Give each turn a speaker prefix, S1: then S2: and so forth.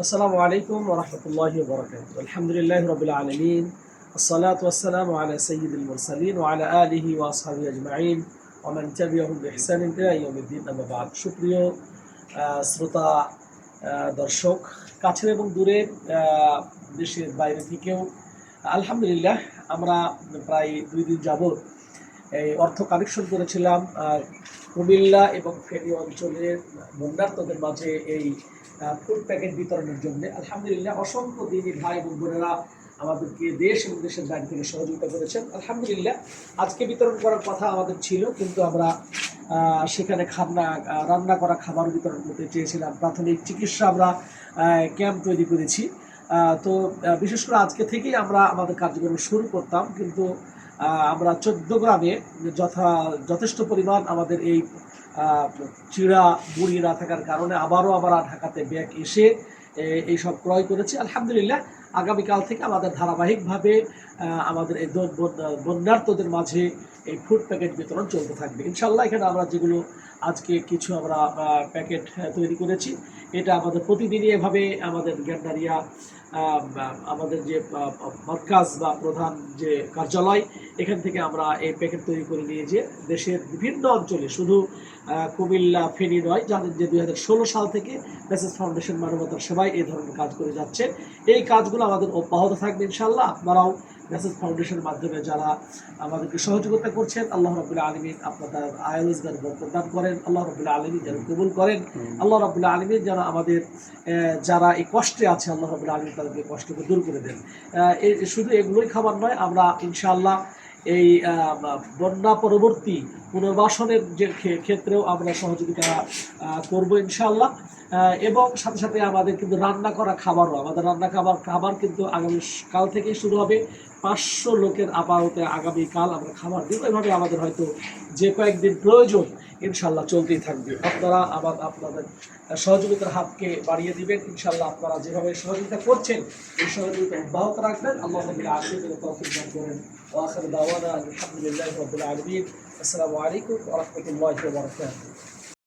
S1: السلام عليكم ورحمة الله وبركاته. الحمد لله رب العالمين الصلاة والسلام على سيد المرسلين وعلى آله وأصحابه أجمعين ومن تبعهم بإحسان إلى يوم الدين. أما بعد شكرا سرطة آه، آه، درشوك কাছের এবং দূরে آه، দেশের بايرتيكيو الحمد لله أمرا প্রায় দুই দিন এই অর্থ কালেকশন করেছিলাম কুমিল্লা এবং ফেনী অঞ্চলের বন্যার্থদের মাঝে এই ফুড প্যাকেট বিতরণের জন্য। আলহামদুলিল্লাহ, অসংখ্য দিনী ভাই এবং বোনেরা আমাদেরকে দেশ এবং দেশের বাইরে থেকে সহযোগিতা করেছেন। আলহামদুলিল্লাহ, আজকে বিতরণ করার কথা আমাদের ছিল, কিন্তু আমরা সেখানে খাবনা রান্না করা খাবার বিতরণ করতে চেয়েছিলাম। প্রাথমিক চিকিৎসা আমরা ক্যাম্প তৈরি করেছি। তো বিশেষ করে আজকে থেকেই আমরা আমাদের কার্যক্রম শুরু করতাম, কিন্তু আমরা চোদ্দ গ্রামে যথা, যথেষ্ট পরিমাণ আমাদের এই চিড়া বুড়ি না থাকার কারণে আবারও আমরা ঢাকাতে ব্যাগ এসে এইসব ক্রয় করেছি। আলহামদুলিল্লাহ আগামীকাল থেকে আমাদের ধারাবাহিকভাবে আমাদের এই দ- বন- বন্যার্তদের মাঝে এই ফুড প্যাকেট বিতরণ চলতে থাকবে। ইনশাল্লাহ এখানে আমরা যেগুলো আজকে কিছু আমরা প্যাকেট তৈরি করেছি, এটা আমাদের প্রতিদিনই এভাবে আমাদের গ্যান্ডারিয়া আমাদের যে মার্কাজ বা প্রধান যে কার্যালয়, এখান থেকে আমরা এই প্যাকেট তৈরি করে নিয়ে যে দেশের বিভিন্ন অঞ্চলে, শুধু কুমিল্লা, ফেনী নয়, জানেন যে দুই হাজার ষোলো সাল থেকে মেসেজ ফাউন্ডেশন মানবতার সেবায় এই ধরনের কাজ করে যাচ্ছে। এই কাজগুলো আমাদের অব্যাহত থাকবে ইনশাল্লাহ আপনারাও মেসেজ ফাউন্ডেশনের মাধ্যমে যারা আমাদেরকে সহযোগিতা করছেন আল্লাহ রবুল্লা আলমিন আপনাদের আয় রোজগার দান করেন আল্লাহ রবুল্লা আলমী যেন কবুল করেন। আল্লাহ রবুল্লা আলমিন যেন আমাদের যারা এই কষ্টে আছে আল্লাহ রবুল্লা আলমী তাদেরকে কষ্টকে দূর করে দেন। শুধু এগুলোই খাবার নয় আমরা ইনশাআল্লাহ এই বন্যা পরবর্তী পুনর্বাসনের যে ক্ষেত্রেও আমরা সহযোগিতা করব ইনশাল্লাহ এবং সাথে সাথে আমাদের কিন্তু রান্না করা খাবারও, আমাদের রান্না খাবার খাবার কিন্তু আগামী কাল থেকেই শুরু হবে। পাঁচশো লোকের আপাততে আগামীকাল আমরা খাবার দিব। এভাবে আমাদের হয়তো যে কয়েকদিন প্রয়োজন, ইনশাল্লাহ চলতেই থাকবে। আপনারা আবার আপনাদের সহযোগিতার হাতকে বাড়িয়ে দিবেন। ইনশাল্লাহ আপনারা যেভাবে সহযোগিতা করছেন, এই সহযোগিতা অব্যাহত রাখবেন। আল্লাহ আশীর্বাদ করেন। আসসালামু আলাইকুম